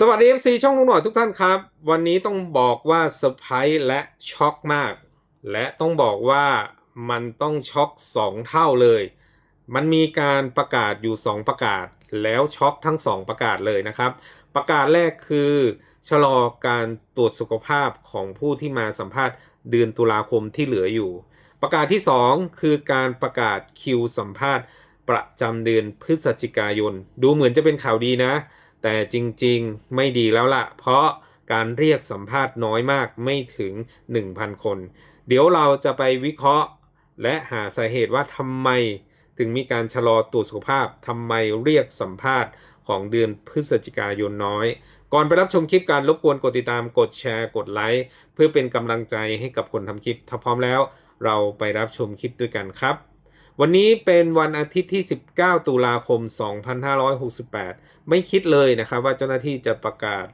สวัสดี FC ช่องลุงหน่อยทุกท่านครับ วันนี้ต้องบอกว่าเซอร์ไพรส์และช็อกมาก และต้องบอกว่ามันต้องช็อก 2 เท่าเลย มันมีการประกาศอยู่ 2 ประกาศ แล้วช็อกทั้ง 2 ประกาศเลยนะครับ ประกาศแรกคือชะลอการตรวจสุขภาพของผู้ที่มาสัมภาษณ์เดือนตุลาคมที่เหลืออยู่ ประกาศที่ 2 คือการประกาศคิวสัมภาษณ์ประจำเดือนพฤศจิกายน ดูเหมือนจะเป็นข่าวดีนะ แต่จริงๆไม่ดีแล้วล่ะ เพราะการเรียกสัมภาษณ์น้อยมากไม่ถึง 1,000 คน เดี๋ยวเราจะไปวิเคราะห์ และหาสาเหตุว่าทำไมถึงมีการชะลอตรวจสุขภาพทำไมเรียกสัมภาษณ์ของเดือนพฤศจิกายนน้อย ก่อนไปรับชมคลิปการรบกวนกดติดตามกดแชร์กดไลค์เพื่อเป็นกำลังใจให้กับคนทำคลิป ถ้าพร้อมแล้ว เราไปรับชมคลิปด้วยกันครับ วันนี้เป็นวันอาทิตย์ที่ 19 ตุลาคม 2568 ไม่คิดเลยนะครับว่าเจ้าหน้าที่จะประกาศ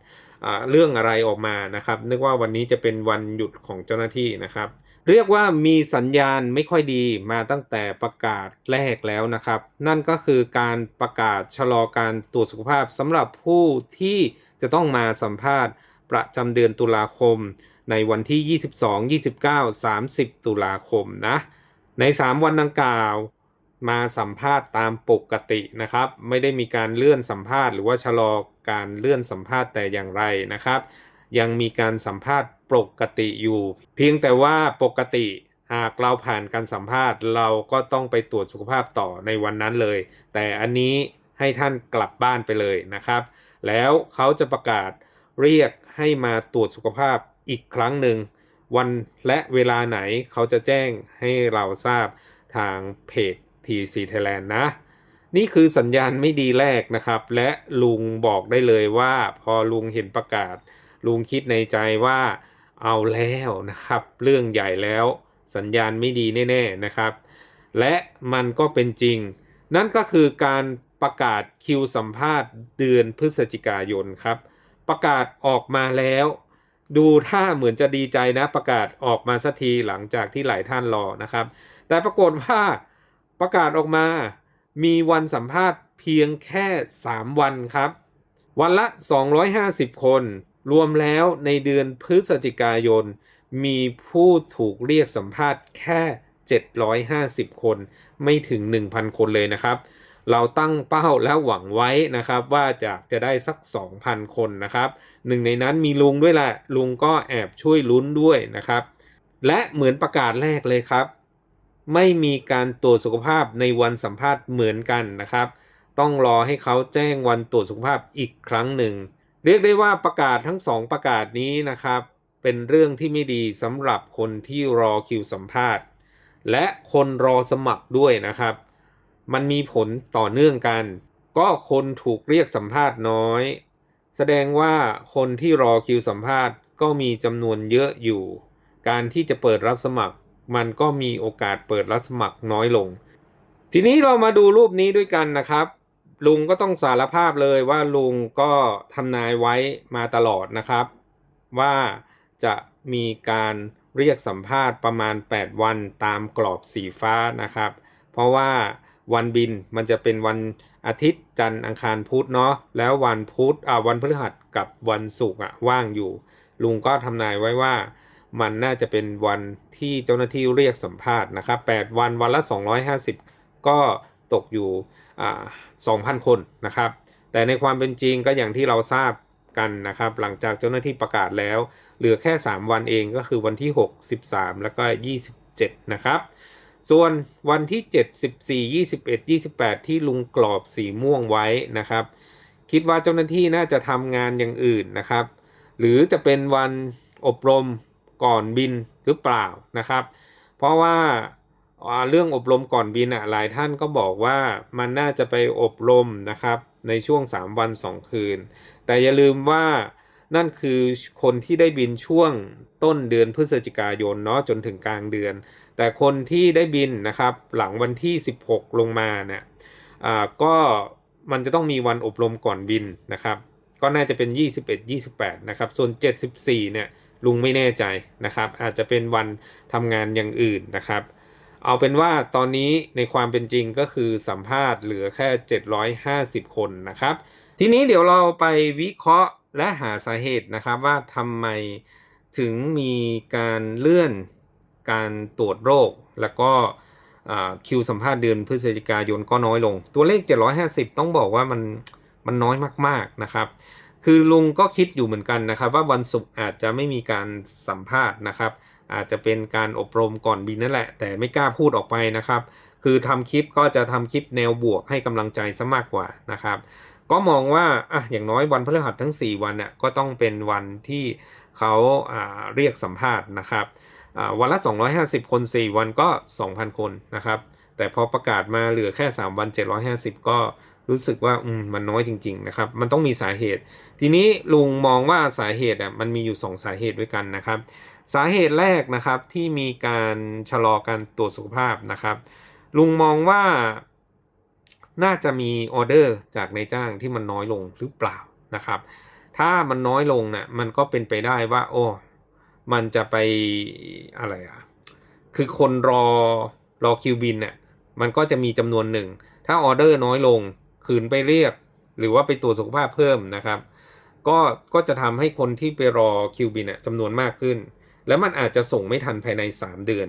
เรื่องอะไรออกมานะครับ นึกว่าวันนี้จะเป็นวันหยุดของเจ้าหน้าที่นะครับ เรียกว่ามีสัญญาณไม่ค่อยดีมาตั้งแต่ประกาศแรกแล้วนะครับ นั่นก็คือการประกาศชะลอการตรวจสุขภาพสำหรับผู้ที่จะต้องมาสัมภาษณ์ประจำเดือนตุลาคม ในวันที่ 22 29 30 ตุลาคมนะ ใน 3 วันดังกล่าวมาสัมภาษณ์ตามปกตินะครับ ไม่ได้มีการเลื่อนสัมภาษณ์หรือว่าชะลอการเลื่อนสัมภาษณ์แต่อย่างไรนะครับ ยังมีการสัมภาษณ์ปกติอยู่ เพียงแต่ว่าปกติหากเราผ่านการสัมภาษณ์ เราก็ต้องไปตรวจสุขภาพต่อในวันนั้นเลย แต่อันนี้ให้ท่านกลับบ้านไปเลยนะครับ แล้วเขาจะประกาศเรียกให้มาตรวจสุขภาพอีกครั้งหนึ่ง วันและเวลาไหนเขาจะแจ้งให้เราทราบทางเพจ TC Thailand นะ นี่คือสัญญาณไม่ดีแรกนะครับ และลุงบอกได้เลยว่าพอลุงเห็นประกาศ ลุงคิดในใจว่าเอาแล้วนะครับ เรื่องใหญ่แล้วสัญญาณไม่ดีแน่ๆนะครับ และมันก็เป็นจริง นั่นก็คือการประกาศคิวสัมภาษณ์เดือนพฤศจิกายนครับ ประกาศออกมาแล้ว ดูท่าเหมือนจะดีใจนะประกาศออกมาสักทีหลังจากที่หลายท่านรอนะครับ แต่ปรากฏว่าประกาศออกมา มีวันสัมภาษณ์เพียงแค่ 3 วันครับ วันละ 250 คน รวมแล้วในเดือนพฤศจิกายน มีผู้ถูกเรียกสัมภาษณ์แค่ 750 คน ไม่ถึง 1,000 คนเลยนะครับ เราตั้งเป้าและหวังไว้นะครับว่าจะจะได้สัก 2,000 คนนะครับหนึ่งในนั้นมีลุงด้วยแหละ ลุงก็แอบช่วยลุ้นด้วยนะครับ และเหมือนประกาศแรกเลยครับ ไม่มีการตรวจสุขภาพในวันสัมภาษณ์เหมือนกันนะครับ ต้องรอให้เขาแจ้งวันตรวจสุขภาพอีกครั้งหนึ่ง เรียกได้ว่าประกาศทั้งสองประกาศนี้นะครับ เป็นเรื่องที่ไม่ดีสำหรับคนที่รอคิวสัมภาษณ์ และคนรอสมัครด้วยนะครับ มันมีผลต่อเนื่องกัน ก็คนถูกเรียกสัมภาษณ์น้อย แสดงว่าคนที่รอคิวสัมภาษณ์ก็มีจำนวนเยอะอยู่ การที่จะเปิดรับสมัคร มันก็มีโอกาสเปิดรับสมัครน้อยลง ทีนี้เรามาดูรูปนี้ด้วยกันนะครับ ลุงก็ต้องสารภาพเลยว่าลุงก็ทำนายไว้มาตลอดนะครับ ว่าจะมีการเรียกสัมภาษณ์ประมาณ 8 วันตามกรอบสีฟ้านะครับ เพราะว่า วันบินมันจะเป็นวันอาทิตย์จันทร์อังคารพุธเนาะแล้ววันพุธอ่าวันพฤหัสกับวันศุกร์อะว่างอยู่ ลุงก็ทำนายไว้ว่ามันน่าจะเป็นวันที่เจ้าหน้าที่เรียกสัมภาษณ์นะครับ 8 วันวันละ 250 ก็ตกอยู่อ่า2,000 คนนะครับ แต่ในความเป็นจริงก็อย่างที่เราทราบกันนะครับ หลังจากเจ้าหน้าที่ประกาศแล้ว เหลือแค่ 3 วันเองก็คือวันที่ 6 13 แล้วก็ 27 นะครับ ส่วนวันที่ 7 14 21 28 ที่ลุงกรอบสีม่วงไว้นะครับ คิดว่าเจ้าหน้าที่น่าจะทำงานอย่างอื่นนะครับ หรือจะเป็นวันอบรมก่อนบินหรือเปล่านะครับ เพราะว่าเรื่องอบรมก่อนบินอะหลายท่านก็บอกว่ามันน่าจะไปอบรมนะครับในช่วง 3 วัน 2 คืน แต่อย่าลืมว่า นั่นคือคนที่ได้บินช่วงต้นเดือนพฤศจิกายนเนาะจนถึงกลางเดือน แต่คนที่ได้บินนะครับหลังวันที่ 16 ลงมาเนี่ยอ่าก็มันจะต้องมีวันอบรมก่อนบินนะครับ ก็น่าจะเป็น 21 28 นะครับ ส่วน 74 เนี่ยลุงไม่แน่ใจนะครับ อาจจะเป็นวันทำงานอย่างอื่นนะครับ เอาเป็นว่าตอนนี้ในความเป็นจริงก็คือสัมภาษณ์เหลือแค่ 750 คนนะครับ ทีนี้เดี๋ยวเราไปวิเคราะห์ และหาสาเหตุนะครับว่าทำไมถึงมีการเลื่อนการตรวจโรค แล้วก็คิวสัมภาษณ์เดือนพฤศจิกายนก็น้อยลง ตัวเลข 750 ต้องบอกว่ามันมันน้อยมากๆนะครับ คือลุงก็คิดอยู่เหมือนกันนะครับ ว่าวันศุกร์อาจจะไม่มีการสัมภาษณ์นะครับ อาจจะเป็นการอบรมก่อนบินนั่นแหละ แต่ไม่กล้าพูดออกไปนะครับ คือทำคลิปก็จะทำคลิปแนวบวกให้กำลังใจซะมากกว่านะครับ ก็มองว่าอะอย่างน้อยวันพฤหัสทั้ง 4 วันเนี่ยก็ต้องเป็นวันที่เขาอ่าเรียกสัมภาษณ์นะครับอ่าวันละ 250 คน 4 วันก็ 2,000 คนนะครับ แต่พอประกาศมาเหลือแค่ 3 วัน 750 ก็รู้สึกว่าอืมมันน้อยจริง ๆ นะครับ มันต้องมีสาเหตุ ทีนี้ลุงมองว่าสาเหตุอะมันมีอยู่ 2 สาเหตุด้วยกันนะครับ สาเหตุแรกนะครับที่มีการชะลอการตรวจสุขภาพนะครับ ลุงมองว่า น่าจะมีออเดอร์จากนายจ้างที่มันน้อยลงหรือเปล่านะครับ ถ้ามันน้อยลงเนี่ยมันก็เป็นไปได้ว่า โอ้มันจะไปอะไรอะคือคนรอรอคิวบินเนี่ยมันก็จะมีจำนวนหนึ่ง ถ้าออเดอร์น้อยลงขืนไปเรียก หรือว่าไปตรวจสุขภาพเพิ่มนะครับ ก็ก็จะทำให้คนที่ไปรอคิวบินเนี่ยจำนวนมากขึ้น แล้วมันอาจจะส่งไม่ทันภายใน 3 เดือน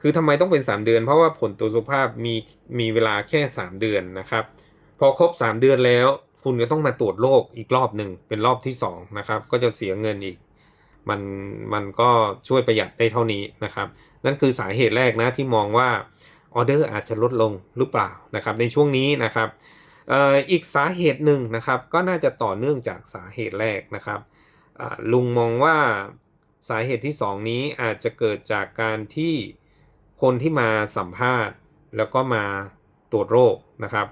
คือทำไมต้องเป็น 3 เดือน เพราะว่าผลตรวจสุขภาพมีมีเวลาแค่ 3 เดือนนะครับ พอครบ 3 เดือนแล้ว คุณก็ต้องมาตรวจโรคอีกรอบหนึ่งเป็นรอบที่2นะครับก็จะเสียเงินอีก มันมันก็ช่วยประหยัดได้เท่านี้นะครับ นั่นคือสาเหตุแรกนะที่มองว่าออเดอร์อาจจะลดลงหรือเปล่านะครับ ในช่วงนี้นะครับอ,อ,อีกสาเหตุหนึ่งนะครับก็น่าจะต่อเนื่องจากสาเหตุแรกนะครับลุงมองว่าสาเหตุที่สองนี้อาจจะเกิดจากการที่ คนที่มาสัมภาษณ์ แล้วก็มาตรวจโรคนะครับ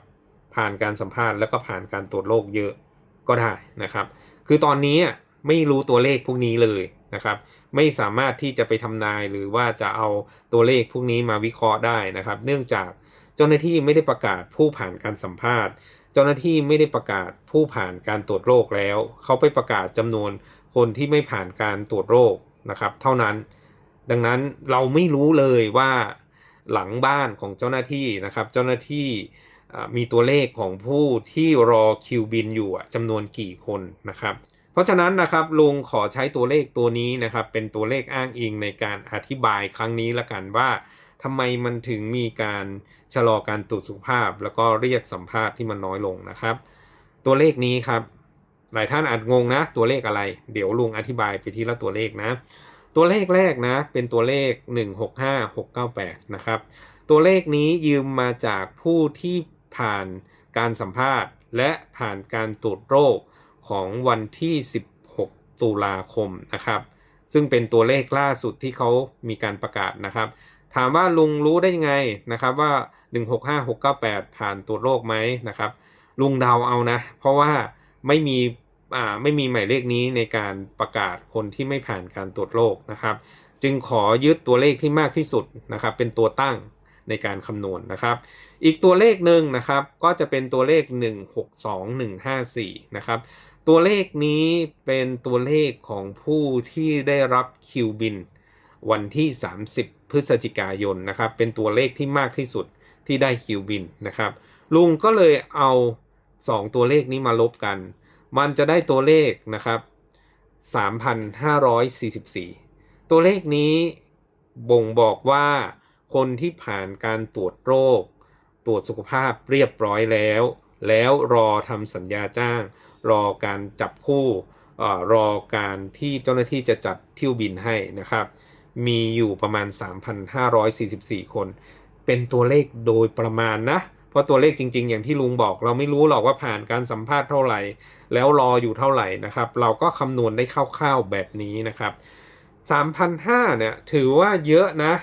ผ่านการสัมภาษณ์แล้วก็ผ่านการตรวจโรคเยอะก็ได้นะครับ คือตอนนี้ไม่รู้ตัวเลขพวกนี้เลยนะครับ ไม่สามารถที่จะไปทำนายหรือว่าจะเอาตัวเลขพวกนี้มาวิเคราะห์ได้นะครับ เนื่องจากเจ้าหน้าที่ไม่ได้ประกาศผู้ผ่านการสัมภาษณ์ เจ้าหน้าที่ไม่ได้ประกาศผู้ผ่านการตรวจโรคแล้ว เขาไปประกาศจำนวนคนที่ไม่ผ่านการตรวจโรคนะครับ เท่านั้น ดังนั้นเราไม่รู้เลยว่าหลังบ้านของเจ้าหน้าที่นะครับ เจ้าหน้าที่มีตัวเลขของผู้ที่รอคิวบินอยู่จำนวนกี่คนนะครับ เพราะฉะนั้นนะครับลุงขอใช้ตัวเลขตัวนี้นะครับ เป็นตัวเลขอ้างอิงในการอธิบายครั้งนี้ละกันว่าทำไมมันถึงมีการชะลอการตรวจสุขภาพ แล้วก็เรียกสัมภาษณ์ที่มันน้อยลงนะครับ ตัวเลขนี้ครับ หลายท่านอาจงงนะ ตัวเลขอะไร เดี๋ยวลุงอธิบายไปทีละตัวเลขนะ ตัวเลขแรกนะ เป็นตัวเลข 165698 นะครับ ตัวเลขนี้ยืมมาจากผู้ที่ผ่านการสัมภาษณ์ และผ่านการตรวจโรคของวันที่ 16 ตุลาคมนะครับ ซึ่งเป็นตัวเลขล่าสุดที่เขามีการประกาศนะครับ ถามว่าลุงรู้ได้ยังไงนะครับว่า 165698 ผ่านตรวจโรคไหมนะครับ ลุงเดาเอานะ เพราะว่าไม่มี อ่าไม่มีหมายเลขนี้ในการประกาศคนที่ไม่ผ่านการตรวจโรคนะครับ จึงขอยึดตัวเลขที่มากที่สุดนะครับ เป็นตัวตั้งในการคำนวณนะครับ อีกตัวเลขหนึ่งนะครับ ก็จะเป็นตัวเลข 162154 นะครับ ตัวเลขนี้เป็นตัวเลขของผู้ที่ได้รับคิวบิน วันที่ 30 พฤศจิกายนนะครับ เป็นตัวเลขที่มากที่สุดที่ได้คิวบินนะครับ ลุงก็เลยเอา 2 ตัวเลขนี้มาลบกัน มันจะได้ตัวเลขนะครับ 3,544 ตัวเลขนี้บ่งบอกว่าคนที่ผ่านการตรวจโรค ตรวจสุขภาพเรียบร้อยแล้ว แล้วรอทำสัญญาจ้าง รอการจับคู่รอการที่เจ้าหน้าที่จะจัดเที่ยวบินให้นะครับ มีอยู่ประมาณ 3,544 คน เป็นตัวเลขโดยประมาณนะเพราะตัวเลขจริง ๆ อย่างที่ลุงบอก เราไม่รู้หรอกว่าผ่านการสัมภาษณ์เท่าไหร่ แล้วรออยู่เท่าไหร่นะครับ เราก็คำนวณได้คร่าวๆแบบนี้นะครับ3,500เนี่ยถือว่าเยอะนะ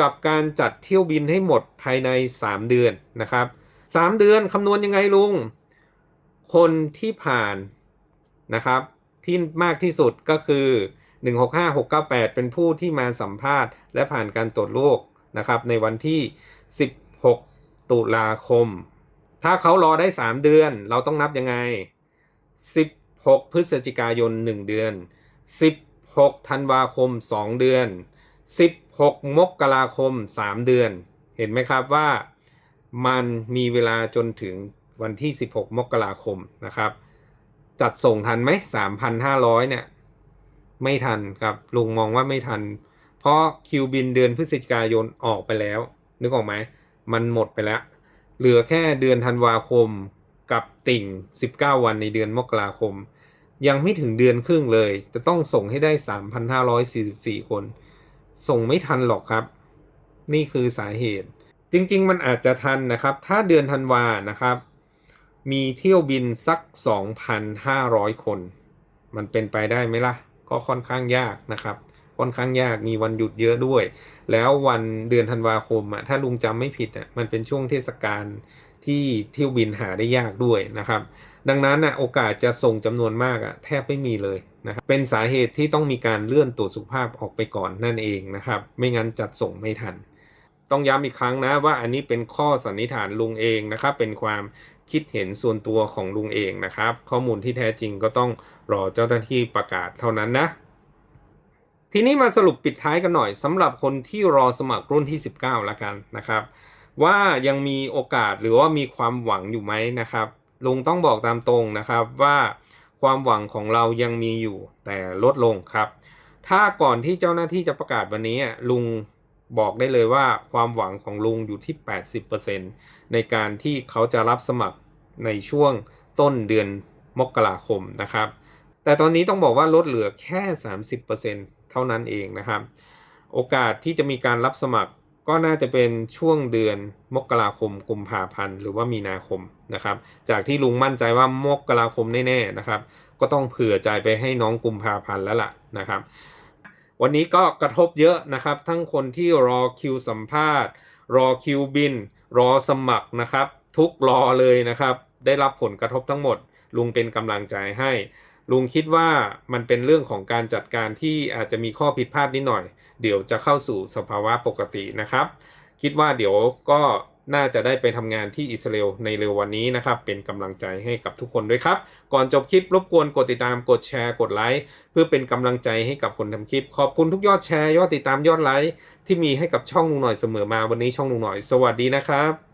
กับการจัดเที่ยวบินให้หมดภายใน 3 เดือนนะครับ 3 เดือนคำนวณยังไงลุง คนที่ผ่านนะครับที่มากที่สุดก็คือ 165698 เป็นผู้ที่มาสัมภาษณ์ และผ่านการตรวจโรคนะครับในวันที่16 ตุลาคม ถ้าเขารอได้ 3 เดือน เราต้องนับยังไง 16 พฤศจิกายน 1 เดือน 16 ธันวาคม 2 เดือน 16 มกราคม 3 เดือน เห็นไหมครับว่ามันมีเวลาจนถึงวันที่ 16 มกราคมนะครับ จัดส่งทันไหมสามพันห้าร้อยเนี่ย ไม่ทันครับลุงมองว่าไม่ทัน เพราะคิวบินเดือนพฤศจิกายนออกไปแล้ว นึกออกไหม มันหมดไปแล้ว เหลือแค่เดือนธันวาคมกับติ่ง 19 วันในเดือนมกราคม ยังไม่ถึงเดือนครึ่งเลย จะต้องส่งให้ได้ 3,544 คน ส่งไม่ทันหรอกครับ นี่คือสาเหตุ จริงๆ มันอาจจะทันนะครับ ถ้าเดือนธันวานะครับ มีเที่ยวบินสัก 2,500 คน มันเป็นไปได้ไหมล่ะ ก็ค่อนข้างยากนะครับ ค่อนข้างยากมีวันหยุดเยอะด้วย แล้ววันเดือนธันวาคมอะถ้าลุงจำไม่ผิดอะมันเป็นช่วงเทศกาลที่เที่ยวบินหาได้ยากด้วยนะครับ ดังนั้นอะโอกาสจะส่งจำนวนมากอะแทบไม่มีเลยนะครับเป็นสาเหตุที่ต้องมีการเลื่อนตรวจสุขภาพออกไปก่อนนั่นเองนะครับ ไม่งั้นจัดส่งไม่ทัน ต้องย้ำอีกครั้งนะว่าอันนี้เป็นข้อสันนิษฐานลุงเองนะครับ เป็นความคิดเห็นส่วนตัวของลุงเองนะครับ ข้อมูลที่แท้จริงก็ต้องรอเจ้าหน้าที่ประกาศเท่านั้นนะ ทีนี้มาสรุปปิดท้ายกันหน่อยสำหรับคนที่รอสมัครรุ่นที่ 19 แล้วกันนะครับ ว่ายังมีโอกาสหรือว่ามีความหวังอยู่ไหมนะครับลุงต้องบอกตามตรงนะครับว่าความหวังของเรายังมีอยู่แต่ลดลงครับ ถ้าก่อนที่เจ้าหน้าที่จะประกาศวันนี้ลุงบอกได้เลยว่าความหวังของลุงอยู่ที่ 80%ในการที่เขาจะรับสมัครในช่วงต้นเดือนมกราคมนะครับ แต่ตอนนี้ต้องบอกว่าลดเหลือแค่ 30% เท่านั้นเองนะครับ โอกาสที่จะมีการรับสมัครก็น่าจะเป็นช่วงเดือนมกราคมกุมภาพันธ์หรือว่ามีนาคมนะครับ จากที่ลุงมั่นใจว่ามกราคมแน่ๆนะครับ ก็ต้องเผื่อใจไปให้น้องกุมภาพันธ์แล้วล่ะนะครับ วันนี้ก็กระทบเยอะนะครับ ทั้งคนที่รอคิวสัมภาษณ์ รอคิวบิน รอสมัครนะครับ ทุกรอเลยนะครับ ได้รับผลกระทบทั้งหมด ลุงเป็นกำลังใจให้ ลุงคิดว่ามันเป็นเรื่องของการจัดการที่อาจจะมีข้อผิดพลาดนิดหน่อย เดี๋ยวจะเข้าสู่สภาวะปกตินะครับ คิดว่าเดี๋ยวก็น่าจะได้ไปทำงานที่อิสราเอลในเร็ววันนี้นะครับ เป็นกำลังใจให้กับทุกคนด้วยครับ ก่อนจบคลิปรบกวนกดติดตามกดแชร์กดไลค์เพื่อเป็นกำลังใจให้กับคนทำคลิป ขอบคุณทุกยอดแชร์ยอดติดตามยอดไลค์ที่มีให้กับช่องลุงหน่อยเสมอมาวันนี้ช่องลุงหน่อย สวัสดีนะครับ